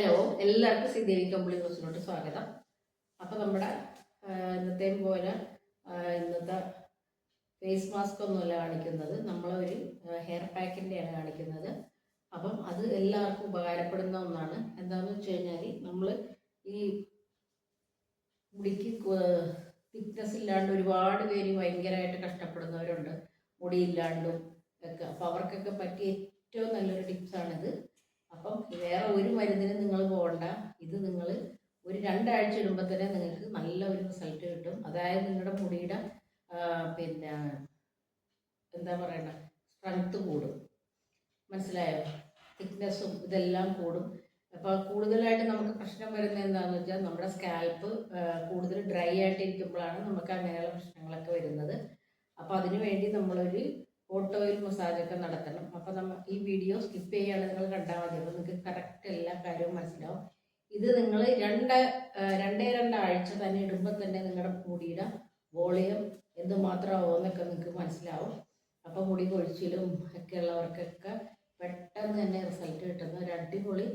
Hello എല്ലാവർക്കും ശ്രീദേവി കമ്പിളി ന്യൂസിലോട്ട് സ്വാഗതം. അപ്പോൾ നമ്മുടെ ഇന്നത്തെ പോലെ ഇന്നത്തെ ഫേസ് മാസ്ക് ഒന്നുമല്ല കാണിക്കുന്നത്. നമ്മളൊരു ഹെയർ പാക്കിന്റെയാണ് കാണിക്കുന്നത്. അപ്പം അത് എല്ലാവർക്കും ഉപകാരപ്പെടുന്ന ഒന്നാണ്. എന്താണെന്ന് വെച്ച് കഴിഞ്ഞാൽ നമ്മൾ ഈ മുടിക്ക് തിക്നെസ് ഇല്ലാണ്ട് ഒരുപാട് പേര് ഭയങ്കരമായിട്ട് കഷ്ടപ്പെടുന്നവരുണ്ട്. മുടിയില്ലാണ്ടും ഒക്കെ. അപ്പോൾ അവർക്കൊക്കെ പറ്റിയ ഏറ്റവും നല്ലൊരു ടിപ്സാണിത് അപ്പം വേറെ ഒരു മരുന്നിനും നിങ്ങൾ പോകണ്ട. ഇത് നിങ്ങൾ ഒരു രണ്ടാഴ്ച ഇടുമ്പോൾ തന്നെ നിങ്ങൾക്ക് നല്ല ഒരു റിസൾട്ട് കിട്ടും. അതായത് നിങ്ങളുടെ മുടിയുടെ പിന്നെ എന്താ പറയണ്ട സ്ട്രെങ്ത് കൂടും. മനസ്സിലായോ? തിക്നെസ്സും ഇതെല്ലാം കൂടും. അപ്പോൾ കൂടുതലായിട്ട് നമുക്ക് പ്രശ്നം വരുന്നത് എന്താണെന്ന് വെച്ചാൽ നമ്മുടെ സ്കാൽപ്പ് കൂടുതൽ ഡ്രൈ ആയിട്ടിരിക്കുമ്പോഴാണ് നമുക്ക് അങ്ങനെയുള്ള പ്രശ്നങ്ങളൊക്കെ വരുന്നത്. അപ്പോൾ അതിനു വേണ്ടി നമ്മളൊരു ഹോട്ട് ഓയിൽ മസാജൊക്കെ നടത്തണം. അപ്പോൾ നമ്മൾ ഈ വീഡിയോ സ്കിപ്പ് ചെയ്യാതെ നിങ്ങൾ കണ്ടാൽ മതി. അപ്പോൾ നിങ്ങൾക്ക് കറക്റ്റ് എല്ലാ കാര്യവും മനസ്സിലാവും. ഇത് നിങ്ങൾ രണ്ട് രണ്ടേ രണ്ടാഴ്ച തന്നെ ഇടുമ്പോൾ തന്നെ നിങ്ങളുടെ മുടിയുടെ വോളിയം എന്തുമാത്രമാവുമെന്നൊക്കെ നിങ്ങൾക്ക് മനസ്സിലാവും. അപ്പോൾ മുടി കൊഴിച്ചിലും ഒക്കെ ഉള്ളവർക്കൊക്കെ പെട്ടെന്ന് തന്നെ റിസൾട്ട് കിട്ടുന്ന ഒരു അടിപൊളി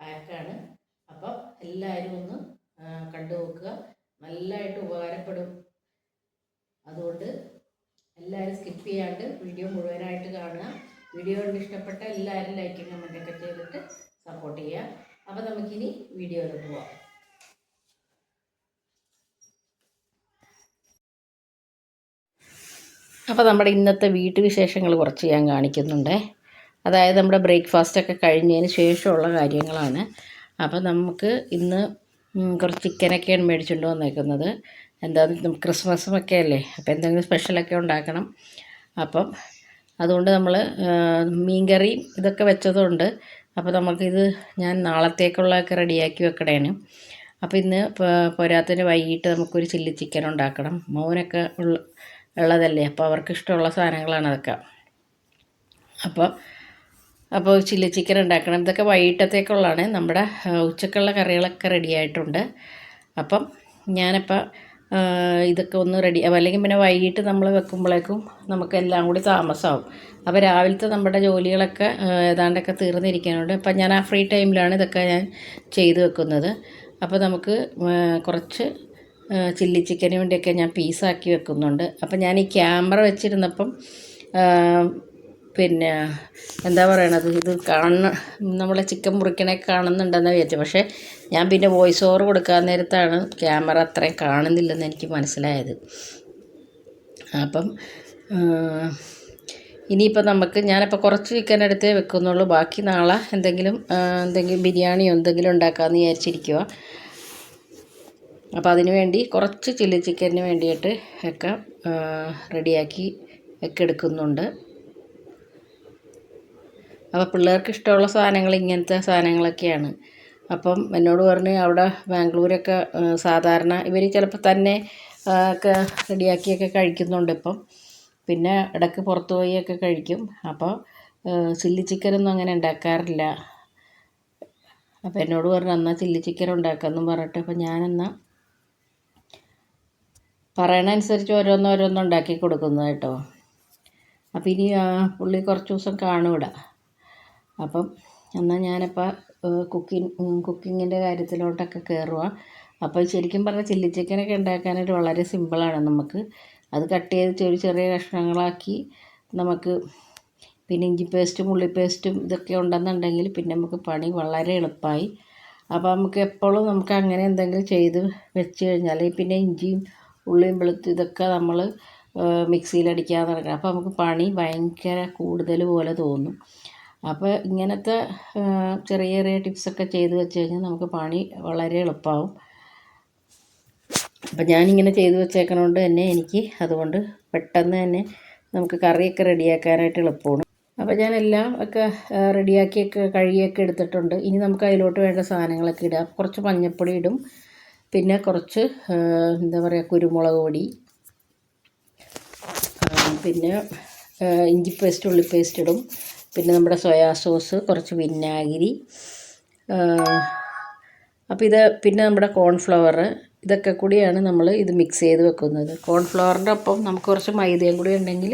പാക്കാണ് അപ്പം എല്ലാവരും ഒന്ന് കണ്ടു നോക്കുക നല്ലതായിട്ട് ഉപകാരപ്പെടും. അതുകൊണ്ട് എല്ലാവരും സ്കിപ്പ് ചെയ്യാണ്ട് വീഡിയോ മുഴുവനായിട്ട് കാണുക. വീഡിയോ കൊണ്ട് ഇഷ്ടപ്പെട്ട എല്ലാവരും ലൈക്കും കമന്റൊക്കെ ചെയ്തിട്ട് സപ്പോർട്ട് ചെയ്യുക. അപ്പോൾ നമുക്കിനി വീഡിയോയിലോട്ട് പോവാം. അപ്പോൾ നമ്മുടെ ഇന്നത്തെ വീട്ടുവിശേഷങ്ങൾ കുറച്ച് ഞാൻ കാണിക്കുന്നുണ്ട്. അതായത് നമ്മുടെ ബ്രേക്ക്ഫാസ്റ്റ് ഒക്കെ കഴിഞ്ഞതിന് ശേഷമുള്ള കാര്യങ്ങളാണ്. അപ്പോൾ നമുക്ക് ഇന്ന് കുറച്ച് ചിക്കനൊക്കെയാണ് മേടിച്ചുകൊണ്ട് വന്നേക്കുന്നത്. എന്താ ക്രിസ്മസും ഒക്കെ അല്ലേ അപ്പോൾ എന്തെങ്കിലും സ്പെഷ്യലൊക്കെ ഉണ്ടാക്കണം. അപ്പം അതുകൊണ്ട് നമ്മൾ മീൻകറി ഇതൊക്കെ വെച്ചതുകൊണ്ട് അപ്പോൾ നമുക്കിത് ഞാൻ നാളത്തേക്കുള്ളതൊക്കെ റെഡിയാക്കി വെക്കണേന്. അപ്പോൾ ഇന്ന് പോരാത്തതിന് വൈകിട്ട് നമുക്കൊരു ചില്ലി ചിക്കൻ ഉണ്ടാക്കണം. മോനൊക്കെ ഉള്ള ഉള്ളതല്ലേ? അപ്പോൾ അവർക്ക് ഇഷ്ടമുള്ള സാധനങ്ങളാണ് അതൊക്കെ. അപ്പോൾ അപ്പോൾ ചില്ലി ചിക്കൻ ഉണ്ടാക്കണം. ഇതൊക്കെ വൈകിട്ടത്തേക്കുള്ളതാണ്. നമ്മുടെ ഉച്ചക്കുള്ള കറികളൊക്കെ റെഡിയായിട്ടുണ്ട്. അപ്പം ഞാനിപ്പോൾ ഇതൊക്കെ ഒന്ന് റെഡി അല്ലെങ്കിൽ പിന്നെ വൈകിട്ട് നമ്മൾ വെക്കുമ്പോഴേക്കും നമുക്ക് എല്ലാം കൂടി താമസമാവും അപ്പോൾ രാവിലത്തെ നമ്മുടെ ജോലികളൊക്കെ ഏതാണ്ടൊക്കെ തീർന്നിരിക്കാനുണ്ട് അപ്പം ഞാൻ ആ ഫ്രീ ടൈമിലാണ് ഇതൊക്കെ ഞാൻ ചെയ്ത് വെക്കുന്നത്. അപ്പോൾ നമുക്ക് കുറച്ച് ചില്ലി ചിക്കന് വേണ്ടിയൊക്കെ ഞാൻ പീസാക്കി വെക്കുന്നുണ്ട്. അപ്പം ഞാൻ ഈ ക്യാമറ വെച്ചിരുന്നപ്പം പിന്നെ എന്താ പറയണത്? ഇത് കാണുന്ന നമ്മളെ ചിക്കൻ മുറിക്കണേ കാണുന്നുണ്ടെന്ന് വിചാരിച്ചു പക്ഷേ ഞാൻ പിന്നെ വോയിസ് ഓവർ കൊടുക്കാൻ നേരത്താണ് ക്യാമറ അത്രയും കാണുന്നില്ലെന്ന് എനിക്ക് മനസ്സിലായത്. അപ്പം ഇനിയിപ്പോൾ നമുക്ക് ഞാനിപ്പോൾ കുറച്ച് ചിക്കൻ എടുത്തേ വെക്കുന്നുള്ളൂ. ബാക്കി നാളെ എന്തെങ്കിലും എന്തെങ്കിലും ബിരിയാണിയോ എന്തെങ്കിലും ഉണ്ടാക്കാമെന്ന് വിചാരിച്ചിരിക്കുക അപ്പോൾ അതിന് വേണ്ടി കുറച്ച് ചില്ലി ചിക്കന് വേണ്ടിയിട്ട് ഒക്കെ റെഡിയാക്കി ഒക്കെ എടുക്കുന്നുണ്ട്. അപ്പോൾ പിള്ളേർക്ക് ഇഷ്ടമുള്ള സാധനങ്ങൾ ഇങ്ങനത്തെ സാധനങ്ങളൊക്കെയാണ്. അപ്പം എന്നോട് പറഞ്ഞ് അവിടെ ബാംഗ്ലൂരൊക്കെ സാധാരണ ഇവർ ചിലപ്പോൾ തന്നെ ഒക്കെ റെഡിയാക്കിയൊക്കെ കഴിക്കുന്നുണ്ട് ഇപ്പം. പിന്നെ ഇടയ്ക്ക് പുറത്ത് പോയൊക്കെ കഴിക്കും. അപ്പോൾ ചില്ലി ചിക്കനൊന്നും അങ്ങനെ ഉണ്ടാക്കാറില്ല. അപ്പോൾ എന്നോട് പറഞ്ഞു എന്നാൽ ചില്ലി ചിക്കൻ ഉണ്ടാക്കാമെന്നും പറഞ്ഞിട്ട് അപ്പോൾ ഞാനെന്നാൽ പറയണനുസരിച്ച് ഓരോന്നോരോന്നും ഉണ്ടാക്കി കൊടുക്കുന്നത് കേട്ടോ. അപ്പം ഇനി പുള്ളി കുറച്ച് ദിവസം കാണും ഇവിടെ. അപ്പം എന്നാൽ ഞാനിപ്പോൾ കുക്കിങ് കുക്കിങ്ങിന്റെ കാര്യത്തിലോട്ടൊക്കെ കയറുക അപ്പോൾ ശരിക്കും പറഞ്ഞാൽ ചില്ലി ചിക്കനൊക്കെ ഉണ്ടാക്കാനായിട്ട് വളരെ സിമ്പിളാണ് നമുക്ക്. അത് കട്ട് ചെയ്ത് ചെറിയ ചെറിയ കഷ്ണങ്ങളാക്കി നമുക്ക് പിന്നെ ഇഞ്ചി പേസ്റ്റും ഉള്ളി പേസ്റ്റും ഇതൊക്കെ ഉണ്ടെന്നുണ്ടെങ്കിൽ പിന്നെ നമുക്ക് പണി വളരെ എളുപ്പമായി. അപ്പോൾ നമുക്ക് എപ്പോഴും നമുക്ക് അങ്ങനെ എന്തെങ്കിലും ചെയ്ത് വെച്ച് കഴിഞ്ഞാൽ പിന്നെ ഇഞ്ചിയും ഉള്ളിയും വെളുത്തും ഇതൊക്കെ നമ്മൾ മിക്സിയിലടിക്കാതെ നടക്കണം. അപ്പോൾ നമുക്ക് പണി ഭയങ്കര കൂടുതൽ പോലെ തോന്നും. അപ്പോൾ ഇങ്ങനത്തെ ചെറിയ ചെറിയ ടിപ്സൊക്കെ ചെയ്ത് വെച്ച് കഴിഞ്ഞാൽ നമുക്ക് പണി വളരെ എളുപ്പമാവും അപ്പം ഞാനിങ്ങനെ ചെയ്ത് വെച്ചേക്കണോണ്ട് തന്നെ എനിക്ക് അതുകൊണ്ട് പെട്ടെന്ന് തന്നെ നമുക്ക് കറിയൊക്കെ റെഡിയാക്കാനായിട്ട് എളുപ്പമാണ് അപ്പോൾ ഞാൻ എല്ലാം ഒക്കെ റെഡിയാക്കിയൊക്കെ കഴുകിയൊക്കെ എടുത്തിട്ടുണ്ട്. ഇനി നമുക്ക് അതിലോട്ട് വേണ്ട സാധനങ്ങളൊക്കെ ഇടാം. കുറച്ച് മഞ്ഞൾപ്പൊടി ഇടും. പിന്നെ കുറച്ച് എന്താ പറയുക കുരുമുളക് പൊടി. പിന്നെ ഇഞ്ചി പേസ്റ്റ് ഉള്ളി പേസ്റ്റ് ഇടും. പിന്നെ നമ്മുടെ സോയാ സോസ് കുറച്ച് വിനാഗിരി അപ്പോൾ ഇത് പിന്നെ നമ്മുടെ കോൺഫ്ലവർ ഇതൊക്കെ കൂടിയാണ് നമ്മൾ ഇത് മിക്സ് ചെയ്ത് വെക്കുന്നത്. കോൺഫ്ലവറിന്റെ ഒപ്പം നമുക്ക് കുറച്ച് മൈദയും കൂടി ഉണ്ടെങ്കിൽ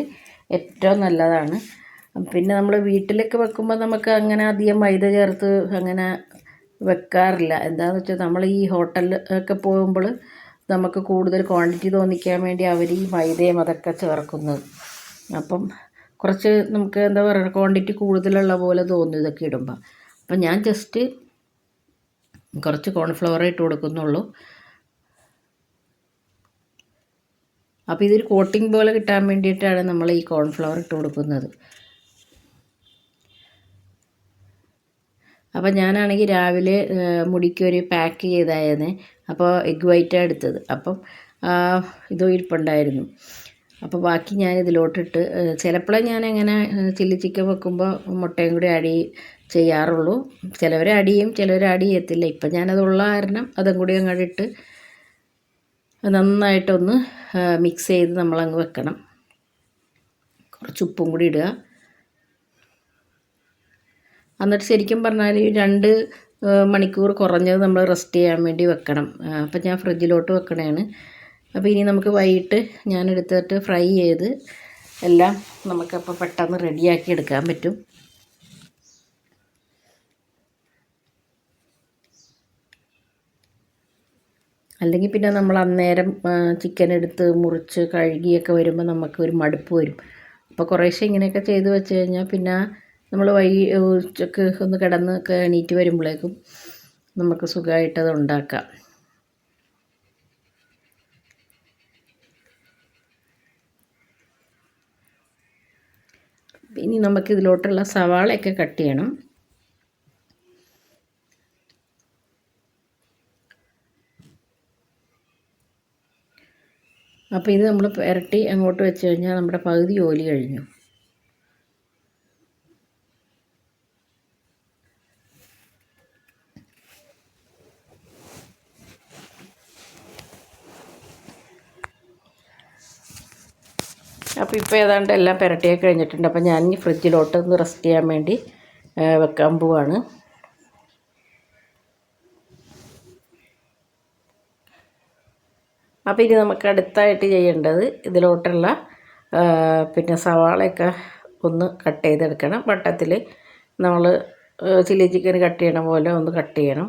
ഏറ്റവും നല്ലതാണ്. പിന്നെ നമ്മൾ വീട്ടിലൊക്കെ വെക്കുമ്പോൾ നമുക്ക് അങ്ങനെ അധികം മൈദ ചേർത്ത് അങ്ങനെ വെക്കാറില്ല. എന്താണെന്ന് വെച്ചാൽ നമ്മൾ ഈ ഹോട്ടലിൽ ഒക്കെ പോകുമ്പോൾ നമുക്ക് കൂടുതൽ ക്വാണ്ടിറ്റി തോന്നിക്കാൻ വേണ്ടി അവർ ഈ മൈദയും അതൊക്കെ ചേർക്കുന്നത്. അപ്പം കുറച്ച് നമുക്ക് എന്താ പറയുക ക്വാണ്ടിറ്റി കൂടുതലുള്ള പോലെ തോന്നും ഇതൊക്കെ ഇടുമ്പോൾ അപ്പം ഞാൻ ജസ്റ്റ് കുറച്ച് കോൺഫ്ലവർ ഇട്ട് കൊടുക്കുന്നുള്ളൂ. അപ്പോൾ ഇതൊരു കോട്ടിംഗ് പോലെ കിട്ടാൻ വേണ്ടിയിട്ടാണ് നമ്മൾ ഈ കോൺഫ്ലവർ ഇട്ട് കൊടുക്കുന്നത്. അപ്പോൾ ഞാനാണെങ്കിൽ രാവിലെ മുടിക്ക് ഒരു പാക്ക് ചെയ്തായിരുന്നേ. അപ്പോൾ എഗ് വൈറ്റാണ് എടുത്തത്. അപ്പം ഇത് ഇരിപ്പുണ്ടായിരുന്നു. അപ്പോൾ ബാക്കി ഞാൻ ഇതിലോട്ടിട്ട് ചിലപ്പോഴേ ഞാൻ എങ്ങനെ ചില്ലി ചിക്കൻ വെക്കുമ്പോൾ മുട്ടയും കൂടി ആഡ് ചെയ്യാറുള്ളൂ. ചിലവർ ചെയ്യും ചിലവർ ആഡ് ചെയ്യത്തില്ല. ഇപ്പം ഞാനതുള്ള കാരണം അതും കൂടി അങ്ങോട്ട് ഇട്ട് നന്നായിട്ടൊന്ന് മിക്സ് ചെയ്ത് നമ്മളങ്ങ് വെക്കണം. കുറച്ച് ഉപ്പും കൂടി ഇടുക. എന്നിട്ട് ശരിക്കും പറഞ്ഞാൽ രണ്ട് മണിക്കൂർ കുറഞ്ഞത് നമ്മൾ റെസ്റ്റ് ചെയ്യാൻ വേണ്ടി വെക്കണം. അപ്പം ഞാൻ ഫ്രിഡ്ജിലോട്ട് വെക്കണതാണ് അപ്പോൾ ഇനി നമുക്ക് വൈകിട്ട് ഞാൻ എടുത്തിട്ട് ഫ്രൈ ചെയ്ത് എല്ലാം നമുക്കപ്പോൾ പെട്ടെന്ന് റെഡിയാക്കി എടുക്കാൻ പറ്റും. അല്ലെങ്കിൽ പിന്നെ നമ്മൾ അന്നേരം ചിക്കൻ എടുത്ത് മുറിച്ച് കഴുകിയൊക്കെ വരുമ്പോൾ നമുക്ക് ഒരു മടുപ്പ് വരും. അപ്പോൾ കുറേശ്ശെ ഇങ്ങനെയൊക്കെ ചെയ്ത് വെച്ച് കഴിഞ്ഞാൽ പിന്നെ നമ്മൾ വൈ ഉച്ചയ്ക്ക് ഒന്ന് കിടന്നൊക്കെ എണീറ്റ് വരുമ്പോഴേക്കും നമുക്ക് സുഖമായിട്ടത് ഉണ്ടാക്കാം. ഇനി നമുക്ക് ഇതിലോട്ടുള്ള സവാളയൊക്കെ കട്ട് ചെയ്യണം. അപ്പോൾ ഇത് നമ്മൾ പുരട്ടി അങ്ങോട്ട് വെച്ച് കഴിഞ്ഞാൽ നമ്മുടെ പകുതി ജോലി കഴിഞ്ഞു. അപ്പോൾ ഇപ്പോൾ ഏതാണ്ട് എല്ലാം പുരട്ടിയൊക്കെ കഴിഞ്ഞിട്ടുണ്ട്. അപ്പോൾ ഞാൻ ഈ ഫ്രിഡ്ജിലോട്ട് ഒന്ന് റെസ്റ്റ് ചെയ്യാൻ വേണ്ടി വെക്കാൻ പോവാണ്. അപ്പോൾ ഇനി നമുക്ക് അടുത്തായിട്ട് ചെയ്യേണ്ടത് ഇതിലോട്ടുള്ള പിന്നെ സവാളയൊക്കെ ഒന്ന് കട്ട് ചെയ്തെടുക്കണം. വട്ടത്തിൽ നമ്മൾ ചില്ലി ചിക്കൻ കട്ട് ചെയ്യണ പോലെ ഒന്ന് കട്ട് ചെയ്യണം.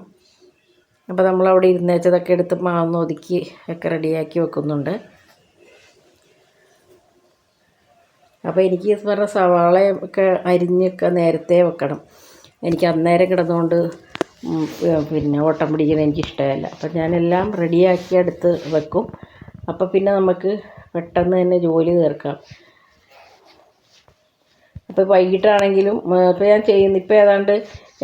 അപ്പോൾ നമ്മളവിടെ ഇരുന്നേച്ചതൊക്കെ എടുത്ത് മാന്ന് ഒതുക്കി ഒക്കെ റെഡിയാക്കി വെക്കുന്നുണ്ട്. അപ്പോൾ എനിക്ക് പറഞ്ഞ സവാളയൊക്കെ അരിഞ്ഞൊക്കെ നേരത്തെ വെക്കണം. എനിക്ക് അന്നേരം കിടന്നുകൊണ്ട് പിന്നെ ഓട്ടം പിടിക്കുന്നത് എനിക്കിഷ്ടമല്ല. അപ്പം ഞാനെല്ലാം റെഡിയാക്കി എടുത്ത് വെക്കും. അപ്പോൾ പിന്നെ നമുക്ക് പെട്ടെന്ന് തന്നെ ജോലി തീർക്കാം. അപ്പോൾ വൈകിട്ടാണെങ്കിലും ഇപ്പോൾ ഞാൻ ചെയ്യുന്ന ഇപ്പോൾ ഏതാണ്ട്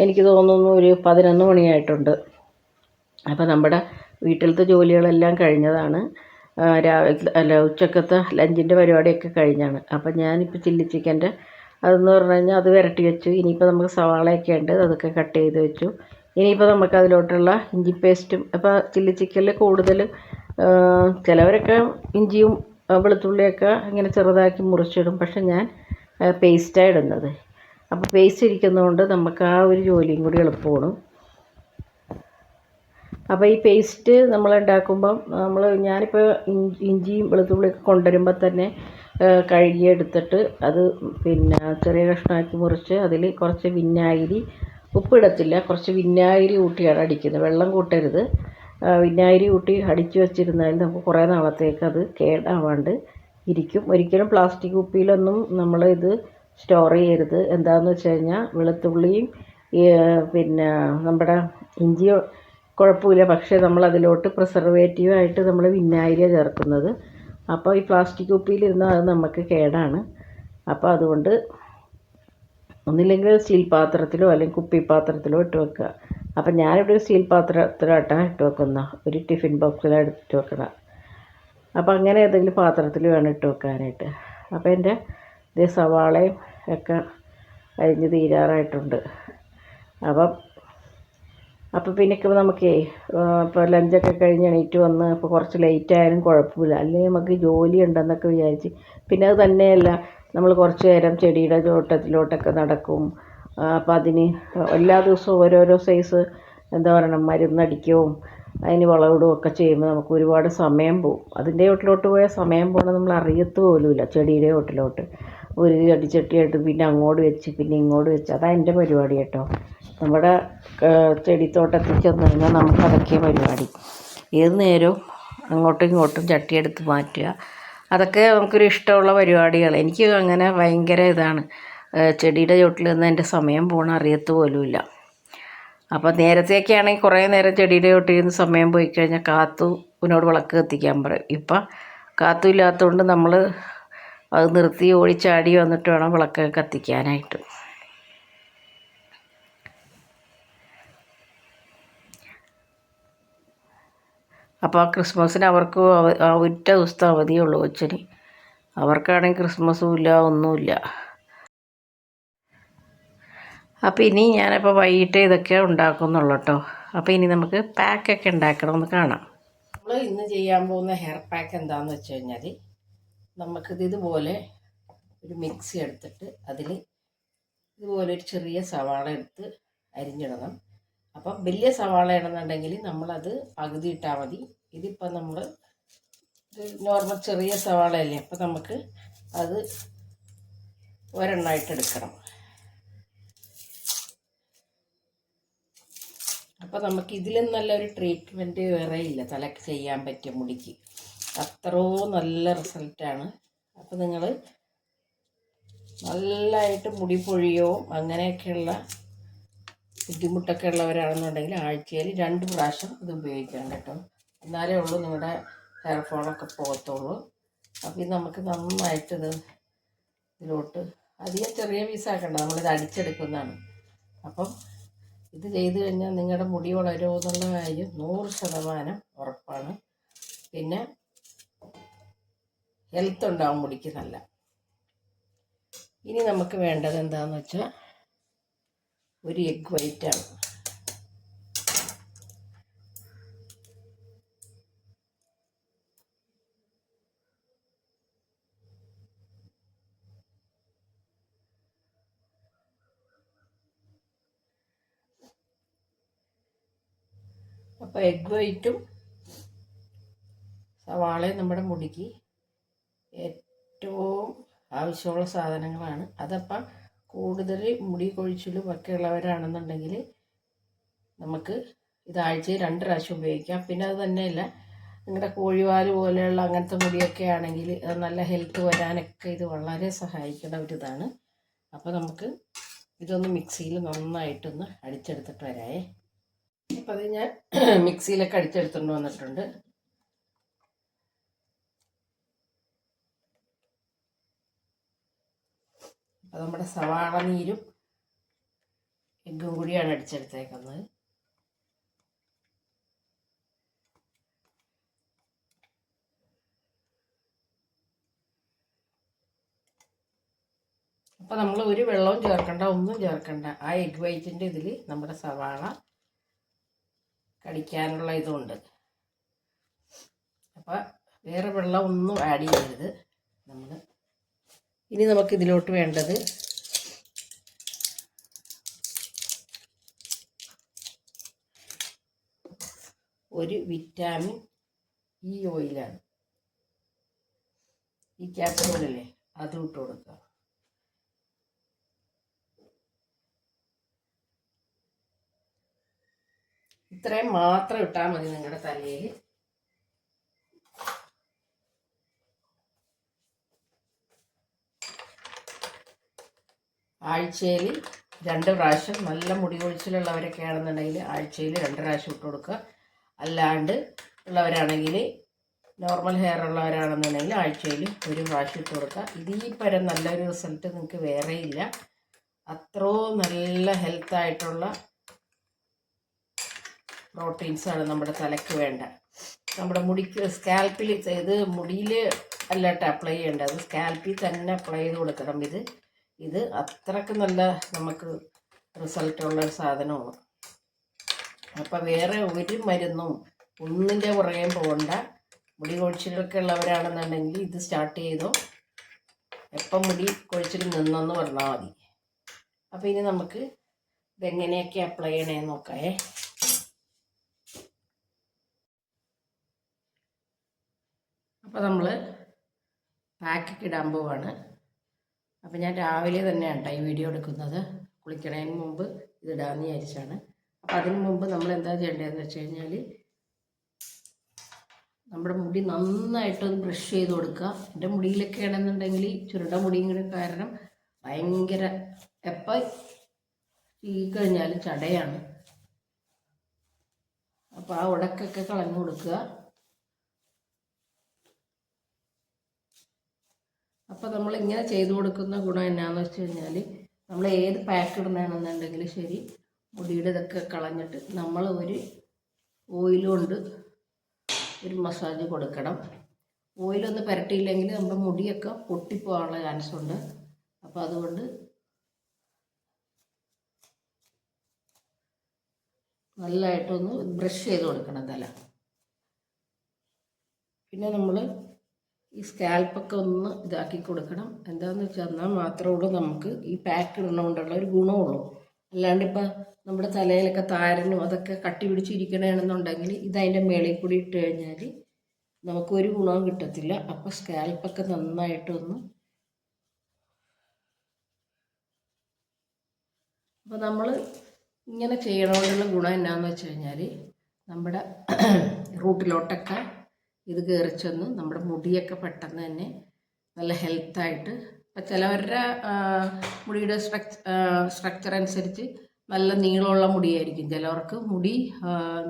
എനിക്ക് തോന്നുന്നു ഒരു പതിനൊന്ന് മണിയായിട്ടുണ്ട്. അപ്പോൾ നമ്മുടെ വീട്ടിലത്തെ ജോലികളെല്ലാം കഴിഞ്ഞതാണ്. രാവിലെ അല്ല ഉച്ചക്കത്തെ ലഞ്ചിന്റെ പരിപാടിയൊക്കെ കഴിഞ്ഞാണ്. അപ്പം ഞാനിപ്പോൾ ചില്ലി ചിക്കന്റെ അതെന്ന് പറഞ്ഞു കഴിഞ്ഞാൽ അത് വരട്ടി വെച്ചു. ഇനിയിപ്പോൾ നമുക്ക് സവാളയൊക്കെ ഉണ്ട് അതൊക്കെ കട്ട് ചെയ്ത് വെച്ചു. ഇനിയിപ്പോൾ നമുക്ക് അതിലോട്ടുള്ള ഇഞ്ചി പേസ്റ്റും അപ്പോൾ ചില്ലി ചിക്കനിൽ കൂടുതൽ ചിലവരൊക്കെ ഇഞ്ചിയും വെളുത്തുള്ളിയൊക്കെ ഇങ്ങനെ ചെറുതാക്കി മുറിച്ചിടും. പക്ഷെ ഞാൻ പേസ്റ്റാണ് ഇടുന്നത്. അപ്പോൾ പേസ്റ്റ് ഇരിക്കുന്നതുകൊണ്ട് നമുക്ക് ആ ഒരു ജോലിയും കൂടി എളുപ്പമാണ്. അപ്പോൾ ഈ പേസ്റ്റ് നമ്മൾ ഉണ്ടാക്കുമ്പം നമ്മൾ ഞാനിപ്പോൾ ഇഞ്ചിയും വെളുത്തുള്ളിയൊക്കെ കൊണ്ടുവരുമ്പോൾ തന്നെ കഴുകിയെടുത്തിട്ട് അത് പിന്നെ ചെറിയ കഷ്ണമാക്കി മുറിച്ച് അതിൽ കുറച്ച് വിനാഗിരി ഉപ്പിടത്തില്ല കുറച്ച് വിനാഗിരി കൂട്ടിയാണ് അടിക്കുന്നത്. വെള്ളം കൂട്ടരുത്. വിനാഗിരി കൂട്ടി അടിച്ചു വെച്ചിരുന്നാൽ നമുക്ക് കുറേ നാളത്തേക്ക് അത് കേടാവാണ്ട് ഇരിക്കും. ഒരിക്കലും പ്ലാസ്റ്റിക് കുപ്പിയിലൊന്നും നമ്മൾ ഇത് സ്റ്റോർ ചെയ്യരുത്. എന്താണെന്ന് വെച്ച് കഴിഞ്ഞാൽ വെളുത്തുള്ളിയും പിന്നെ നമ്മുടെ ഇഞ്ചി കുഴപ്പമില്ല. പക്ഷേ നമ്മൾ അതിലോട്ട് പ്രിസർവേറ്റീവായിട്ട് നമ്മൾ വിനാഗിരി ചേർക്കുന്നത്. അപ്പോൾ ഈ പ്ലാസ്റ്റിക് കുപ്പിയിലിരുന്നാൽ അത് നമുക്ക് കേടാണ്. അപ്പോൾ അതുകൊണ്ട് ഒന്നില്ലെങ്കിൽ സ്റ്റീൽ പാത്രത്തിലോ അല്ലെങ്കിൽ കുപ്പി പാത്രത്തിലോ ഇട്ട് വെക്കുക. അപ്പം ഞാനിവിടെ ഒരു സ്റ്റീൽ പാത്രത്തിലാട്ടാണ് ഇട്ട് വെക്കുന്ന. ഒരു ടിഫിൻ ബോക്സിലാണ് ഇട്ട് വെക്കണം. അപ്പോൾ അങ്ങനെ ഏതെങ്കിലും പാത്രത്തിൽ വേണം ഇട്ട് വെക്കാനായിട്ട്. അപ്പോൾ എന്റെ ഇത് സവാളയും ഒക്കെ അരിഞ്ഞ് തീരാറായിട്ടുണ്ട്. അപ്പം അപ്പോൾ പിന്നെ നമുക്കേ ഇപ്പോൾ ലഞ്ചൊക്കെ കഴിഞ്ഞ് എണീറ്റ് വന്ന് ഇപ്പോൾ കുറച്ച് ലേറ്റ് ആയാലും കുഴപ്പമില്ല. അല്ലെങ്കിൽ നമുക്ക് ജോലി ഉണ്ടെന്നൊക്കെ വിചാരിച്ച്. പിന്നെ അത് തന്നെയല്ല നമ്മൾ കുറച്ച് നേരം ചെടിയുടെ തോട്ടത്തിലോട്ടൊക്കെ നടക്കും. അപ്പോൾ അതിന് എല്ലാ ദിവസവും ഓരോരോ സൈസ് എന്താ പറയണം മരുന്നടിക്കുകയും അതിന് വളമിടുകയും ഒക്കെ ചെയ്യുമ്പോൾ നമുക്ക് ഒരുപാട് സമയം പോകും അതിന്റെ ചോട്ടിലോട്ട് പോയാൽ സമയം പോകണം നമ്മൾ അറിയത്ത് പോലുമില്ല ചെടിയുടെ ചോട്ടിലോട്ട് ഒരു അടിച്ചട്ടിയായിട്ട് പിന്നെ അങ്ങോട്ട് വെച്ച് പിന്നെ ഇങ്ങോട്ട് വെച്ച്. അതാ എന്റെ പരിപാടി കേട്ടോ. നമ്മുടെ ചെടിത്തോട്ടത്തിൽ ചെന്ന് കഴിഞ്ഞാൽ നമുക്ക് അതൊക്കെ പരിപാടി. ഏത് നേരവും അങ്ങോട്ടും ഇങ്ങോട്ടും ചട്ടിയെടുത്ത് മാറ്റുക. അതൊക്കെ നമുക്കൊരു ഇഷ്ടമുള്ള പരിപാടികൾ എനിക്ക് അങ്ങനെ ഭയങ്കര ഇതാണ്. ചെടിയുടെ ചോട്ടിൽ നിന്ന് എന്റെ സമയം പോകണ അറിയത്ത് പോലുമില്ല. അപ്പോൾ നേരത്തെയൊക്കെ ആണെങ്കിൽ കുറേ നേരം ചെടിയുടെ ചോട്ടിൽ നിന്ന് സമയം പോയി കഴിഞ്ഞാൽ കാത്തുവിനോട് വിളക്ക് കത്തിക്കാൻ പറയും. ഇപ്പം കാത്തു ഇല്ലാത്തതുകൊണ്ട് നമ്മൾ അത് നിർത്തി ഓടിച്ചാടി വന്നിട്ട് വേണം വിളക്ക് കത്തിക്കാനായിട്ട്. അപ്പോൾ ക്രിസ്മസിന് അവർക്ക് ഒറ്റ ദിവസത്തെ അവധിയുള്ളൂ കൊച്ചിന്. അവർക്കാണെങ്കിൽ ക്രിസ്മസും ഇല്ല ഒന്നുമില്ല. അപ്പോൾ ഇനി ഞാനിപ്പോൾ വൈകിട്ട് ഇതൊക്കെ ഉണ്ടാക്കുന്നുള്ളൂ കേട്ടോ അപ്പോൾ ഇനി നമുക്ക് പാക്കൊക്കെ ഉണ്ടാക്കണമെന്ന് കാണാം. നമ്മൾ ഇന്ന് ചെയ്യാൻ പോകുന്ന ഹെയർ പാക്ക് എന്താണെന്ന് വെച്ച് കഴിഞ്ഞാൽ നമുക്കിത് ഇതുപോലെ ഒരു മിക്സി എടുത്തിട്ട് അതിൽ ഇതുപോലെ ഒരു ചെറിയ സവാള എടുത്ത് അരിഞ്ഞിടണം. അപ്പം വലിയ സവാള ഇടുന്നുണ്ടെങ്കിൽ നമ്മളത് പകുതി ഇട്ടാൽ മതി ഇതിപ്പോൾ നമ്മൾ നോർമൽ ചെറിയ സവാള അല്ലേ അപ്പം നമുക്ക് അത് ഒരെണ്ണമായിട്ട് എടുക്കണം. അപ്പം നമുക്ക് ഇതിലും നല്ലൊരു ട്രീറ്റ്മെന്റ് വേറെ ഇല്ല തലക്ക് ചെയ്യാൻ പറ്റിയ മുടിക്ക്. അത്രയോ നല്ല റിസൾട്ടാണ്. അപ്പോൾ നിങ്ങൾ നല്ലതായിട്ട് മുടി പൊഴിയോ അങ്ങനെയൊക്കെയുള്ള ബുദ്ധിമുട്ടൊക്കെ ഉള്ളവരാണെന്നുണ്ടെങ്കിൽ ആഴ്ചയിൽ രണ്ട് പ്രാവശ്യം ഇത് ഉപയോഗിക്കണം കേട്ടോ. എന്നാലേ ഉള്ളൂ നിങ്ങളുടെ ഹെയർ ഫോളൊക്കെ പോകത്തുള്ളൂ. അപ്പോൾ ഇത് നമുക്ക് നന്നായിട്ട് ഇത് ഇതിലോട്ട് അധികം ചെറിയ പീസാക്കണ്ട നമ്മളിത് അടിച്ചെടുക്കുന്നതാണ്. അപ്പം ഇത് ചെയ്ത് കഴിഞ്ഞാൽ നിങ്ങളുടെ മുടി വളരുമോ എന്നുള്ള കാര്യം നൂറ് ശതമാനം ഉറപ്പാണ്. പിന്നെ ഹെൽത്ത് ഉണ്ടാവും മുടിക്ക് നല്ല. ഇനി നമുക്ക് വേണ്ടത് എന്താണെന്ന് വെച്ചാൽ ഒരു എഗ് ആണ്. അപ്പോൾ എഗ് വൈറ്റും സവാളയും നമ്മുടെ മുടിക്ക് ഏറ്റവും ആവശ്യമുള്ള സാധനങ്ങളാണ്. അതപ്പം കൂടുതൽ മുടി കൊഴിച്ചിലും ഒക്കെ ഉള്ളവരാണെന്നുണ്ടെങ്കിൽ നമുക്ക് ഇത് ആഴ്ചയിൽ രണ്ട് പ്രാവശ്യം ഉപയോഗിക്കാം. പിന്നെ അത് തന്നെയല്ല നിങ്ങളുടെ കോഴിവാൽ പോലെയുള്ള അങ്ങനത്തെ മുടിയൊക്കെ ആണെങ്കിൽ അത് നല്ല ഹെൽത്ത് വരാനൊക്കെ ഇത് വളരെ സഹായിക്കുന്ന ഒരു ഇതാണ്. അപ്പോൾ നമുക്ക് ഇതൊന്ന് മിക്സിയിൽ നന്നായിട്ടൊന്ന് അടിച്ചെടുത്തിട്ട് വരാമേ അപ്പോൾ അത് ഞാൻ മിക്സിയിലൊക്കെ അടിച്ചെടുത്തുകൊണ്ട് വന്നിട്ടുണ്ട്. അപ്പോൾ നമ്മുടെ സവാള നീരും എഗ്ഗും കൂടിയാണ് അടിച്ചെടുത്തേക്കുന്നത്. അപ്പോൾ നമ്മൾ ഒരു വെള്ളവും ചേർക്കണ്ട ഒന്നും ചേർക്കണ്ട. ആ എഗ് വൈറ്റിന്റെ ഇതിൽ നമ്മുടെ സവാള കടിക്കാനുള്ള ഇതുണ്ട്. അപ്പോൾ വേറെ വെള്ളം ഒന്നും ആഡ് ചെയ്യരുത്. നമ്മൾ ഇനി നമുക്ക് ഇതിലോട്ട് വേണ്ടത് ഒരു വിറ്റാമിൻ ഇ ഓയിലാണ്. ഈ ക്യാപ്സൂളല്ലേ അത് ഇട്ട് കൊടുക്കുക. ഇത്രയും മാത്രം ഇട്ടാൽ മതി നിങ്ങളുടെ തലയിൽ. ആഴ്ചയിൽ രണ്ട് പ്രാവശ്യം നല്ല മുടി കൊഴിച്ചിലുള്ളവരൊക്കെ ആണെന്നുണ്ടെങ്കിൽ ആഴ്ചയിൽ രണ്ട് പ്രാവശ്യം ഇട്ട് കൊടുക്കുക. അല്ലാണ്ട് ഉള്ളവരാണെങ്കിൽ നോർമൽ ഹെയർ ഉള്ളവരാണെന്നുണ്ടെങ്കിൽ ആഴ്ചയിൽ ഒരു പ്രാവശ്യം ഇട്ട് കൊടുക്കുക. ഇതിൽ പരം നല്ലൊരു റിസൾട്ട് നിങ്ങൾക്ക് വേറെ ഇല്ല. അത്രയും നല്ല ഹെൽത്തായിട്ടുള്ള പ്രോട്ടീൻസാണ് നമ്മുടെ തലയ്ക്ക് വേണ്ട. നമ്മുടെ മുടിക്ക് സ്കാൽപ്പിൽ ഇത് മുടിയിൽ അല്ലാട്ട് അപ്ലൈ ചെയ്യേണ്ടത്. സ്കാൽപ്പിൽ തന്നെ അപ്ലൈ ചെയ്ത് കൊടുക്കണം. ഇത് ഇത് അത്രയ്ക്ക് നല്ല നമുക്ക് റിസൾട്ടുള്ള ഒരു സാധനമാണ്. അപ്പം വേറെ ഒരു മരുന്നും ഒന്നിന്റെ പുറകെ പോകണ്ട. മുടി കൊഴിച്ചിലൊക്കെ ഉള്ളവരാണെന്നുണ്ടെങ്കിൽ ഇത് സ്റ്റാർട്ട് ചെയ്തോ. എപ്പം മുടി കൊഴിച്ചിൽ നിന്നെന്ന് പറഞ്ഞാൽ മതി. അപ്പോൾ ഇനി നമുക്ക് ഇതെങ്ങനെയൊക്കെ അപ്ലൈ ചെയ്യണേന്ന് നോക്കാമേ അപ്പോൾ നമ്മൾ പാക്കൊക്കെ ഇടാൻ പോവാണ്. അപ്പം ഞാൻ രാവിലെ തന്നെയാണ് ഈ വീഡിയോ എടുക്കുന്നത്. കുളിക്കണതിന് മുമ്പ് ഇതിടാമെന്ന് വിചാരിച്ചാണ്. അപ്പം അതിന് മുമ്പ് നമ്മൾ എന്താ ചെയ്യേണ്ടതെന്ന് വെച്ച് കഴിഞ്ഞാൽ നമ്മുടെ മുടി നന്നായിട്ടൊന്ന് ബ്രഷ് ചെയ്ത് കൊടുക്കുക. എന്റെ മുടിയിലൊക്കെ ആണെന്നുണ്ടെങ്കിൽ ചുരുണ്ട മുടിയും കാരണം ഭയങ്കര എപ്പോൾ ചീക്കഴിഞ്ഞാലും ചടയാണ്. അപ്പോൾ ആ ഉടക്കൊക്കെ കളഞ്ഞു കൊടുക്കുക. അപ്പോൾ നമ്മൾ ഇങ്ങനെ ചെയ്തു കൊടുക്കുന്ന ഗുണം എന്നാന്ന് വെച്ച് കഴിഞ്ഞാൽ നമ്മൾ ഏത് പാക്ക് ഇടുന്നതാണെന്നുണ്ടെങ്കിൽ ശരി മുടിയുടെ ഇതൊക്കെ കളഞ്ഞിട്ട് നമ്മൾ ഒരു ഓയിൽ കൊണ്ട് ഒരു മസാജ് കൊടുക്കണം. ഓയിലൊന്ന് പുരട്ടിയില്ലെങ്കിൽ നമ്മുടെ മുടിയൊക്കെ പൊട്ടിപ്പോകാനുള്ള ചാൻസ് ഉണ്ട്. അപ്പോൾ അതുകൊണ്ട് നല്ലതായിട്ടൊന്ന് ബ്രഷ് ചെയ്ത് കൊടുക്കണം തല. പിന്നെ നമ്മൾ ഈ സ്കാൽപ്പൊക്കെ ഒന്ന് ഇതാക്കി കൊടുക്കണം. എന്താണെന്ന് വെച്ചാൽ എന്നാൽ മാത്രമേ ഉള്ളൂ നമുക്ക് ഈ പാക്ക് ഇടുന്നതുകൊണ്ടുള്ള ഒരു ഗുണമുള്ളൂ. അല്ലാണ്ട് ഇപ്പം നമ്മുടെ തലയിലൊക്കെ താരനും അതൊക്കെ കട്ടി പിടിച്ചിരിക്കണമെന്നുണ്ടെങ്കിൽ ഇതതിന്റെ മേളിൽ കൂടി ഇട്ട് കഴിഞ്ഞാൽ നമുക്കൊരു ഗുണവും കിട്ടത്തില്ല. അപ്പോൾ സ്കാൽപ്പൊക്കെ നന്നായിട്ടൊന്ന് അപ്പോൾ നമ്മൾ ഇങ്ങനെ ചെയ്യണോണ്ടുള്ള ഗുണം എന്നാന്ന് വെച്ച് കഴിഞ്ഞാൽ നമ്മുടെ റൂട്ടിലോട്ടൊക്കെ ഇത് കയറി ചെന്ന്. നമ്മുടെ മുടിയൊക്കെ പെട്ടെന്ന് തന്നെ നല്ല ഹെൽത്തായിട്ട് ഇപ്പം ചിലവരുടെ മുടിയുടെ സ്ട്രക്ച സ്ട്രക്ചർ അനുസരിച്ച് നല്ല നീളമുള്ള മുടിയായിരിക്കും. ചിലവർക്ക് മുടി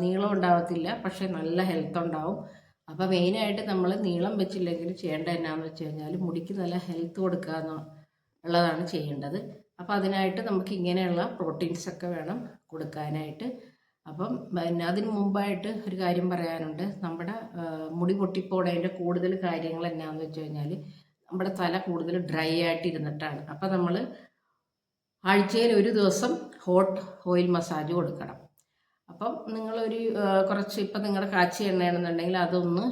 നീളം ഉണ്ടാവത്തില്ല പക്ഷേ നല്ല ഹെൽത്ത് ഉണ്ടാവും. അപ്പോൾ മെയിനായിട്ട് നമ്മൾ നീളം വെച്ചില്ലെങ്കിൽ ചെയ്യേണ്ട എന്നാന്ന് വെച്ച് കഴിഞ്ഞാൽ മുടിക്ക് നല്ല ഹെൽത്ത് കൊടുക്കുക എന്ന് ഉള്ളതാണ് ചെയ്യേണ്ടത്. അപ്പോൾ അതിനായിട്ട് നമുക്ക് ഇങ്ങനെയുള്ള പ്രോട്ടീൻസ് ഒക്കെ വേണം കൊടുക്കാനായിട്ട്. അപ്പം പിന്നെ അതിന് മുമ്പായിട്ട് ഒരു കാര്യം പറയാനുണ്ട്. നമ്മുടെ മുടി പൊട്ടിപ്പോടേന്റെ കൂടുതൽ കാര്യങ്ങൾ എന്നാന്ന് വെച്ച് കഴിഞ്ഞാൽ നമ്മുടെ തല കൂടുതൽ ഡ്രൈ ആയിട്ട് ഇരുന്നിട്ടാണ് അപ്പം നമ്മൾ ആഴ്ചയിൽ ഒരു ദിവസം ഹോട്ട് ഓയിൽ മസാജ് കൊടുക്കണം. അപ്പം നിങ്ങളൊരു കുറച്ച് ഇപ്പം നിങ്ങളുടെ കാച്ചി എണ്ണയാണെന്നുണ്ടെങ്കിൽ അതൊന്ന്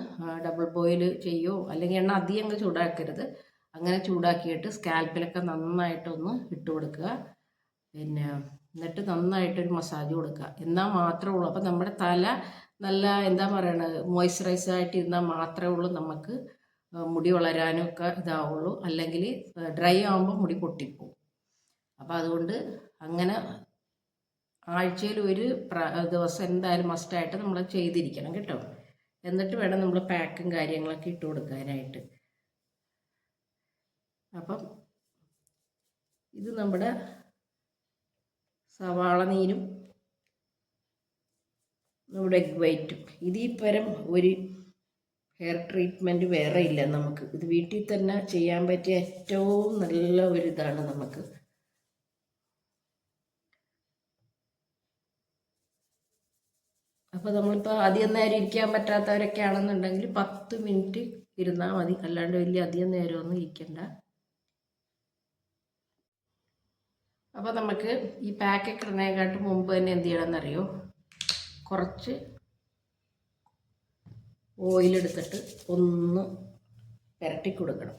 ഡബിൾ ബോയിൽ ചെയ്യോ? അല്ലെങ്കിൽ എണ്ണ അധികം അങ്ങ് ചൂടാക്കരുത്. അങ്ങനെ ചൂടാക്കിയിട്ട് സ്കാൽപ്പിലൊക്കെ നന്നായിട്ടൊന്ന് ഇട്ട് കൊടുക്കുക. പിന്നെ എന്നിട്ട് നന്നായിട്ടൊരു മസാജ് കൊടുക്കുക. എന്നാൽ മാത്രമേ ഉള്ളൂ. അപ്പം നമ്മുടെ തല നല്ല എന്താ പറയണത് മോയ്സ്ചറൈസ് ആയിട്ട് ഇരുന്നാൽ മാത്രമേ ഉള്ളൂ നമുക്ക് മുടി വളരാനും ഒക്കെ ഇതാവുള്ളൂ. അല്ലെങ്കിൽ ഡ്രൈ ആകുമ്പോൾ മുടി പൊട്ടിപ്പോവും. അപ്പം അതുകൊണ്ട് അങ്ങനെ ആഴ്ചയിൽ ഒരു ദിവസം എന്തായാലും മസ്റ്റായിട്ട് നമ്മൾ ചെയ്തിരിക്കണം കേട്ടോ. എന്നിട്ട് വേണം നമ്മൾ പാക്കും കാര്യങ്ങളൊക്കെ ഇട്ട് കൊടുക്കാനായിട്ട്. അപ്പം ഇത് നമ്മുടെ സവാള നീരും. നമ്മുടെ എഗ് വൈറ്റും ഇതിൽ പരം ഒരു ഹെയർ ട്രീറ്റ്മെന്റ് വേറെ ഇല്ല നമുക്ക്. ഇത് വീട്ടിൽ തന്നെ ചെയ്യാൻ പറ്റിയ ഏറ്റവും നല്ല ഒരു ഇതാണ് നമുക്ക്. അപ്പോൾ നമ്മളിപ്പോൾ അധികം നേരം ഇരിക്കാൻ പറ്റാത്തവരൊക്കെ ആണെന്നുണ്ടെങ്കിൽ പത്ത് മിനിറ്റ് ഇരുന്നാൽ മതി. അല്ലാണ്ട് വലിയ അധികം നേരമൊന്നും ഇരിക്കണ്ട. അപ്പോൾ നമുക്ക് ഈ പാക്കൊക്കെ ഇടുന്നതിനെക്കാട്ടും മുമ്പ് തന്നെ എന്ത് ചെയ്യണമെന്നറിയോ? കുറച്ച് ഓയിലെടുത്തിട്ട് ഒന്ന് പുരട്ടി കൊടുക്കണം.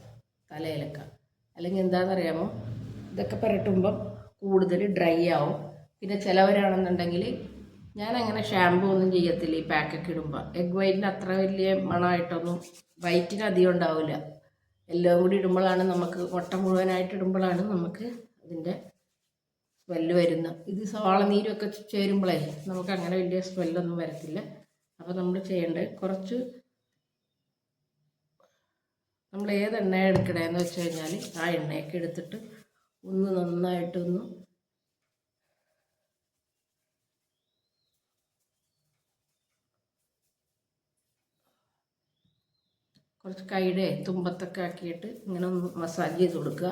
തലയിലൊക്കെ. അല്ലെങ്കിൽ എന്താണെന്നറിയാമോ? ഇതൊക്കെ പുരട്ടുമ്പം കൂടുതൽ ഡ്രൈ ആവും. പിന്നെ ചിലവരാണെന്നുണ്ടെങ്കിൽ ഞാൻ അങ്ങനെ ഷാമ്പു ഒന്നും ചെയ്യത്തില്ല ഈ പാക്കൊക്കെ ഇടുമ്പോൾ എഗ് വൈറ്റിന് അത്ര വലിയ മണമായിട്ടൊന്നും വൈറ്റിന് അധികം ഉണ്ടാവില്ല. എല്ലാം കൂടി ഇടുമ്പോഴാണ് നമുക്ക് മുട്ട മുഴുവനായിട്ട് ഇടുമ്പോഴാണ് നമുക്ക് അതിന്റെ സ്മെല്ല് വരുന്ന. ഇത് സവാള നീരൊക്കെ ചേരുമ്പോഴേ നമുക്ക് അങ്ങനെ വലിയ സ്മെല്ലൊന്നും വരത്തില്ല. അപ്പോൾ നമ്മൾ ചെയ്യേണ്ടത് കുറച്ച് നമ്മൾ ഏത് എണ്ണ എടുക്കണേന്ന് വെച്ച് കഴിഞ്ഞാൽ ആ എണ്ണയൊക്കെ എടുത്തിട്ട് ഒന്ന് നന്നായിട്ടൊന്ന് കുറച്ച് കൈയുടെ തുമ്പത്തൊക്കെ ആക്കിയിട്ട് ഇങ്ങനെ ഒന്ന് മസാജ് ചെയ്ത് കൊടുക്കുക.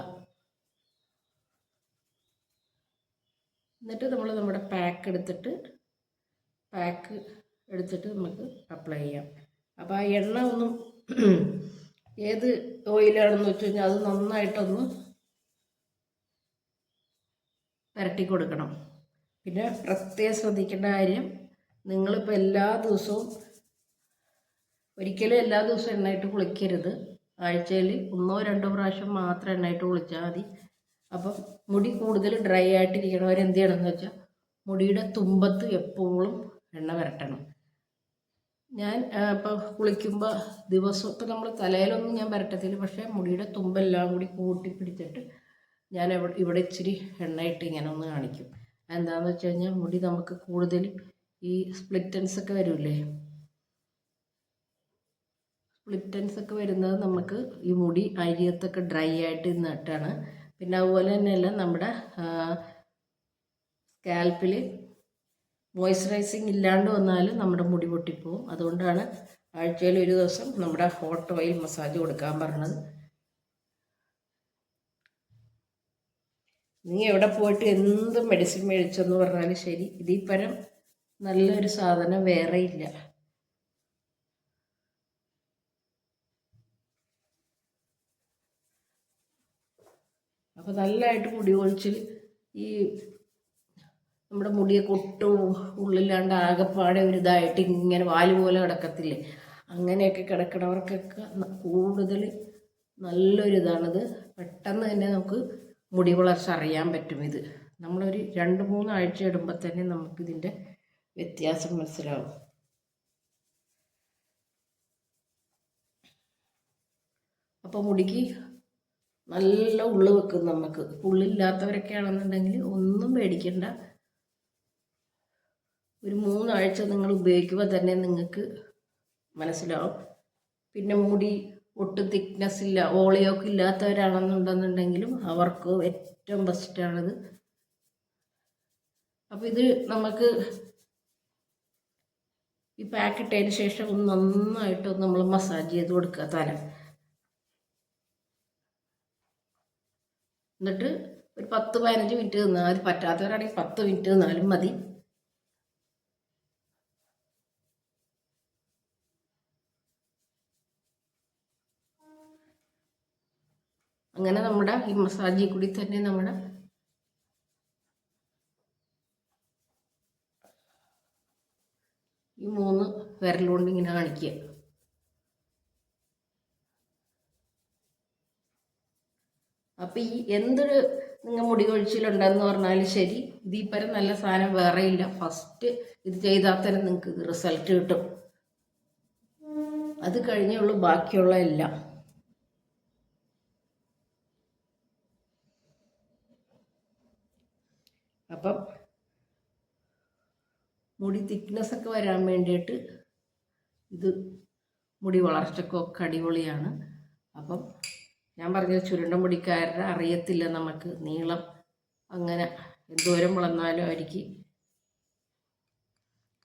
എന്നിട്ട് നമ്മൾ നമ്മുടെ പാക്ക് എടുത്തിട്ട് പാക്ക് എടുത്തിട്ട് നമുക്ക് അപ്ലൈ ചെയ്യാം. അപ്പോൾ ആ എണ്ണ ഒന്നും ഏത് ഓയിലാണെന്ന് വെച്ച് കഴിഞ്ഞാൽ അത് നന്നായിട്ടൊന്ന് പുരട്ടി കൊടുക്കണം. പിന്നെ പ്രത്യേകം ശ്രദ്ധിക്കേണ്ട കാര്യം നിങ്ങളിപ്പോൾ എല്ലാ ദിവസവും ഒരിക്കലും എല്ലാ ദിവസവും എണ്ണയിട്ട് കുളിക്കരുത്. ആഴ്ചയിൽ ഒന്നോ രണ്ടോ പ്രാവശ്യം മാത്രം എണ്ണയിട്ട് കുളിച്ചാൽ മതി. അപ്പം മുടി കൂടുതൽ ഡ്രൈ ആയിട്ടിരിക്കണവർ എന്ത് ചെയ്യണമെന്ന് വെച്ചാൽ മുടിയുടെ തുമ്പത്ത് എപ്പോഴും എണ്ണ വരട്ടണം. ഞാൻ ഇപ്പോൾ കുളിക്കുമ്പോൾ ദിവസം ഇപ്പം നമ്മൾ തലയിലൊന്നും ഞാൻ പുരട്ടത്തില്ല പക്ഷേ മുടിയുടെ തുമ്പെല്ലാം കൂടി കൂട്ടി പിടിച്ചിട്ട് ഞാൻ ഇവിടെ ഇവിടെ ഇച്ചിരി എണ്ണയിട്ട് ഇങ്ങനെ ഒന്ന് കാണിക്കും. എന്താണെന്ന് വെച്ച് കഴിഞ്ഞാൽ മുടി നമുക്ക് കൂടുതൽ ഈ സ്പ്ലിറ്റൻസ് ഒക്കെ വരില്ലേ? സ്പ്ലിറ്റൻസ് ഒക്കെ വരുന്നത് നമുക്ക് ഈ മുടി അരിയത്തൊക്കെ ഡ്രൈ ആയിട്ട് നിന്നിട്ടാണ് പിന്നെ അതുപോലെ തന്നെയല്ല നമ്മുടെ സ്കാൽപ്പിൽ മോയ്സ്ചറൈസിങ് ഇല്ലാണ്ട് വന്നാലും നമ്മുടെ മുടി പൊട്ടിപ്പോവും. അതുകൊണ്ടാണ് ആഴ്ചയിൽ ഒരു ദിവസം നമ്മുടെ ഹോട്ട് ഓയിൽ മസാജ് കൊടുക്കാൻ പറഞ്ഞത്. നീ എവിടെ പോയിട്ട് എന്ത് മെഡിസിൻ മേടിച്ചെന്ന് പറഞ്ഞാലും ശരി ഇതിൽ പരം നല്ലൊരു സാധനം വേറെ ഇല്ല. അപ്പോൾ നല്ലതായിട്ട് മുടി കൊഴിച്ചിൽ ഈ നമ്മുടെ മുടിയെ ഒട്ടും ഉള്ളിലാണ്ട് ആകെപ്പാടെ ഒരു ഇതായിട്ട് ഇങ്ങനെ വാൽ പോലെ കിടക്കത്തില്ലേ? അങ്ങനെയൊക്കെ കിടക്കണവർക്കൊക്കെ കൂടുതൽ നല്ലൊരു പെട്ടെന്ന് തന്നെ നമുക്ക് മുടി വളർച്ച അറിയാൻ പറ്റും ഇത്. നമ്മളൊരു രണ്ട് മൂന്ന് ആഴ്ച ഇടുമ്പോൾ തന്നെ നമുക്കിതിന്റെ വ്യത്യാസം മനസ്സിലാവും. അപ്പോൾ മുടിക്ക് നല്ല ഉള്ളു വെക്കും നമുക്ക് ഉള്ളില്ലാത്തവരൊക്കെ ആണെന്നുണ്ടെങ്കിൽ ഒന്നും പേടിക്കണ്ട. ഒരു മൂന്നാഴ്ച നിങ്ങൾ ഉപയോഗിക്കുമ്പോൾ തന്നെ നിങ്ങൾക്ക് മനസ്സിലാവും. പിന്നെ മുടി ഒട്ടും തിക്നെസ് ഇല്ല ഓളിയൊക്കെ ഇല്ലാത്തവരാണെന്നുണ്ടെന്നുണ്ടെങ്കിലും അവർക്ക് ഏറ്റവും ബെസ്റ്റാണിത് അപ്പോൾ ഇത് നമുക്ക് ഈ പാക്ക് ഇട്ടതിന് ശേഷം ഒന്ന് നന്നായിട്ട് നമ്മൾ മസാജ് ചെയ്ത് കൊടുക്കുക തല. എന്നിട്ട് ഒരു പത്ത് പതിനഞ്ച് മിനിറ്റ് നിന്നാൽ പറ്റാത്തവരാണെങ്കിൽ പത്ത് മിനിറ്റ് നിന്നാലും മതി. അങ്ങനെ നമ്മുടെ ഈ മസാജിൽ കൂടി തന്നെ നമ്മുടെ ഈ മൂന്ന് വിരലുകൊണ്ട് ഇങ്ങനെ കാണിക്കുക. അപ്പം ഈ എന്തൊരു നിങ്ങൾ മുടി കൊഴിച്ചിലുണ്ടെന്ന് പറഞ്ഞാലും ശരി ഇതിപ്പരം നല്ല സാധനം വേറെ ഇല്ല. ഫസ്റ്റ് ഇത് ചെയ്താൽ തന്നെ നിങ്ങൾക്ക് റിസൾട്ട് കിട്ടും. അത് കഴിഞ്ഞേ ഉള്ളൂ ബാക്കിയുള്ള എല്ലാം. അപ്പം മുടി തിക്നെസ് ഒക്കെ വരാൻ വേണ്ടിയിട്ട് ഇത് മുടി വളർച്ചക്കൊക്കെ അടിപൊളിയാണ്. അപ്പം ഞാൻ പറഞ്ഞത് ചുരുണ്ട മുടിക്കാരുടെ അറിയത്തില്ല നമുക്ക്. നീളം അങ്ങനെ എന്തോരം വളർന്നാലും അവർക്ക്.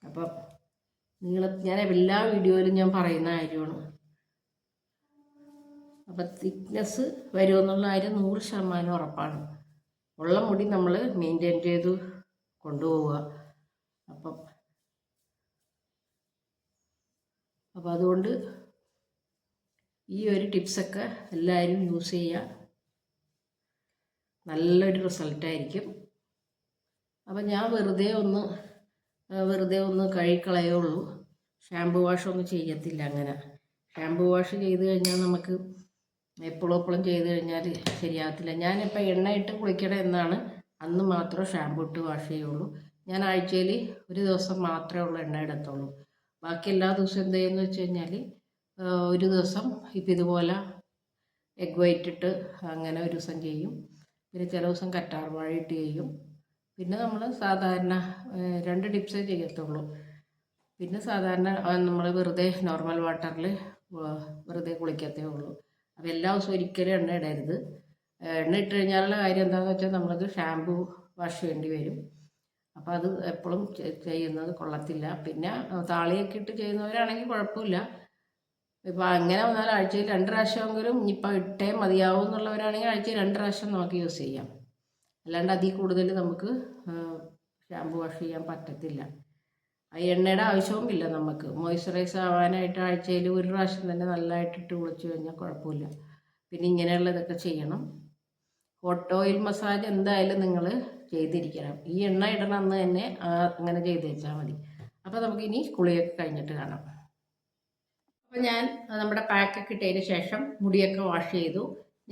അപ്പം നീള ഞാൻ എല്ലാ വീഡിയോയിലും ഞാൻ പറയുന്ന കാര്യമാണ്. അപ്പം തിക്നെസ് വരുമെന്നുള്ള കാര്യം നൂറ് ശതമാനം ഉറപ്പാണ്. ഉള്ള മുടി നമ്മൾ മെയിന്റെയിൻ ചെയ്ത് കൊണ്ടുപോവുക. അപ്പം അപ്പം അതുകൊണ്ട് ഈ ഒരു ടിപ്സൊക്കെ എല്ലാവരും യൂസ് ചെയ്യുക. നല്ലൊരു റിസൾട്ടായിരിക്കും അപ്പം ഞാൻ വെറുതെ ഒന്ന് വെറുതെ ഒന്ന് കഴുകിക്കളയുള്ളൂ ഷാമ്പു വാഷൊന്നും ചെയ്യത്തില്ല അങ്ങനെ. ഷാമ്പു വാഷ് ചെയ്ത് കഴിഞ്ഞാൽ നമുക്ക് എപ്പോഴും എപ്പോഴും ചെയ്ത് കഴിഞ്ഞാൽ ശരിയാകത്തില്ല ഞാനിപ്പോൾ എണ്ണ ഇട്ട് കുളിക്കണം എന്നാണ് അന്ന് മാത്രം ഷാമ്പു ഇട്ട് വാഷ് ചെയ്യുള്ളൂ. ഞാൻ ആഴ്ചയിൽ ഒരു ദിവസം മാത്രമേ ഉള്ളൂ എണ്ണ ഇടത്തുള്ളൂ ബാക്കി എല്ലാ ദിവസവും എന്ത് ചെയ്യുമെന്ന് വെച്ച് കഴിഞ്ഞാൽ ഒരു ദിവസം ഇപ്പം ഇതുപോലെ എഗ് വൈറ്റ് ഇട്ട് അങ്ങനെ ഒരു ദിവസം ചെയ്യും. പിന്നെ ചില ദിവസം കറ്റാർ വാഴ ഇട്ട് ചെയ്യും. പിന്നെ നമ്മൾ സാധാരണ രണ്ട് ടിപ്സേ ചെയ്യത്തുള്ളൂ. പിന്നെ സാധാരണ നമ്മൾ വെറുതെ നോർമൽ വാട്ടറിൽ വെറുതെ കുളിക്കത്തേ ഉള്ളൂ. അപ്പോൾ എല്ലാ ദിവസവും ഒരിക്കലും എണ്ണ ഇടരുത്. എണ്ണ ഇട്ട് കഴിഞ്ഞാലുള്ള കാര്യം എന്താണെന്ന് വെച്ചാൽ നമ്മളത് ഷാമ്പു വാഷ് ചെയ്യേണ്ടി വരും. അപ്പോൾ അത് എപ്പോഴും ചെയ്യുന്നത് കൊള്ളത്തില്ല. പിന്നെ താളിയൊക്കെ ഇട്ട് ചെയ്യുന്നവരാണെങ്കിൽ കുഴപ്പമില്ല. ഇപ്പോൾ അങ്ങനെ വന്നാൽ ആഴ്ചയിൽ രണ്ട് പ്രാവശ്യമെങ്കിലും ഇനിയിപ്പോൾ ഇട്ടേ മതിയാവും എന്നുള്ളവരാണെങ്കിൽ ആഴ്ചയിൽ രണ്ട് പ്രാവശ്യം നമുക്ക് യൂസ് ചെയ്യാം. അല്ലാണ്ട് അതിൽ കൂടുതൽ നമുക്ക് ഷാമ്പു വാഷ് ചെയ്യാൻ പറ്റത്തില്ല. ആ എണ്ണയുടെ ആവശ്യവും ഇല്ല നമുക്ക്. മോയ്സ്ചറൈസ് ആവാനായിട്ട് ആഴ്ചയിൽ ഒരു പ്രാവശ്യം തന്നെ നല്ലതായിട്ട് ഇട്ട് കുളിച്ച് കഴിഞ്ഞാൽ കുഴപ്പമില്ല. പിന്നെ ഇങ്ങനെയുള്ളതൊക്കെ ചെയ്യണം. ഹോട്ട് ഓയിൽ മസാജ് എന്തായാലും നിങ്ങൾ ചെയ്തിരിക്കണം. ഈ എണ്ണ ഇടണം എന്ന് തന്നെ അങ്ങനെ ചെയ്ത് വെച്ചാൽ മതി. അപ്പോൾ നമുക്കിനി കുളിയൊക്കെ കഴിഞ്ഞിട്ട് കാണാം. അപ്പോൾ ഞാൻ നമ്മുടെ പാക്കൊക്കെ ഇട്ടതിന് ശേഷം മുടിയൊക്കെ വാഷ് ചെയ്തു.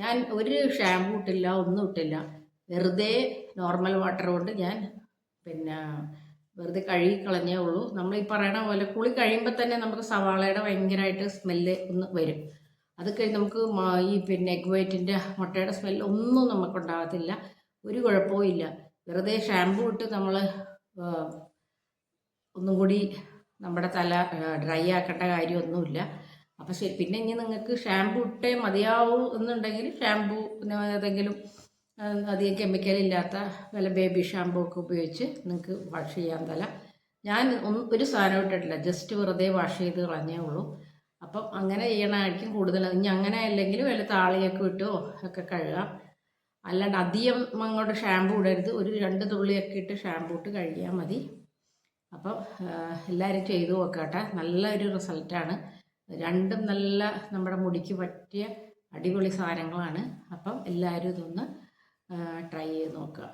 ഞാൻ ഒരു ഷാമ്പൂ ഇട്ടില്ല ഒന്നും ഇട്ടില്ല. വെറുതെ നോർമൽ വാട്ടർ കൊണ്ട് ഞാൻ പിന്നെ വെറുതെ കഴുകി കളഞ്ഞേ ഉള്ളൂ. നമ്മൾ ഈ പറയണ പോലെ കുളി കഴിയുമ്പോൾ തന്നെ നമുക്ക് സവാളയുടെ ഭയങ്കരമായിട്ട് സ്മെല്ല് ഒന്ന് വരും. അത് കഴിഞ്ഞ് നമുക്ക് ഈ പിന്നെ എഗ് വൈറ്റിന്റെ മുട്ടയുടെ സ്മെല്ല് ഒന്നും നമുക്ക് ഉണ്ടാകത്തില്ല. ഒരു കുഴപ്പവും ഇല്ല. വെറുതെ ഷാമ്പൂ ഇട്ട് നമ്മൾ ഒന്നും കൂടി നമ്മുടെ തല ഡ്രൈ ആക്കേണ്ട കാര്യമൊന്നുമില്ല. അപ്പം ശരി പിന്നെ ഇനി നിങ്ങൾക്ക് ഷാമ്പൂ ഇട്ടേ മതിയാവൂ എന്നുണ്ടെങ്കിൽ പിന്നെ ഏതെങ്കിലും അധികം കെമിക്കൽ ഇല്ലാത്ത വല്ല ബേബി ഷാമ്പൂ ഒക്കെ ഉപയോഗിച്ച് നിങ്ങൾക്ക് വാഷ് ചെയ്യാൻ തല. ഞാൻ ഒന്നും ഒരു സാധനം ഇട്ടിട്ടില്ല ജസ്റ്റ് വെറുതെ വാഷ് ചെയ്ത് കളഞ്ഞേ ഉള്ളൂ. അപ്പം അങ്ങനെ ചെയ്യണമായിരിക്കും കൂടുതൽ. ഇനി അങ്ങനെ അല്ലെങ്കിൽ വല്ല താളിയൊക്കെ ഇട്ടോ ഒക്കെ കഴുകാം. അല്ലാണ്ട് അധികം അങ്ങോട്ട് ഷാമ്പൂ ഇടരുത്. ഒരു രണ്ട് തുള്ളിയൊക്കെ ഇട്ട് ഷാംപൂ ഇട്ട് കഴുകിയാൽ മതി. അപ്പം എല്ലാവരും ചെയ്തു നോക്കട്ടെ. നല്ലൊരു റിസൾട്ടാണ്. രണ്ടും നല്ല നമ്മുടെ മുടിക്ക് പറ്റിയ അടിപൊളി സാധനങ്ങളാണ്. അപ്പം എല്ലാവരും ഇതൊന്ന് ട്രൈ ചെയ്ത് നോക്കുക.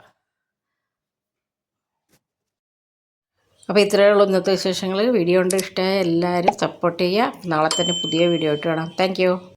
അപ്പോൾ ഇത്രയേ ഉള്ളൂ ഇന്നത്തെ വിശേഷങ്ങൾ. വീഡിയോ കൊണ്ട് ഇഷ്ടമായ എല്ലാവരും സപ്പോർട്ട് ചെയ്യുക. നാളെ തന്നെ പുതിയ വീഡിയോ ആയിട്ട് കാണാം. താങ്ക്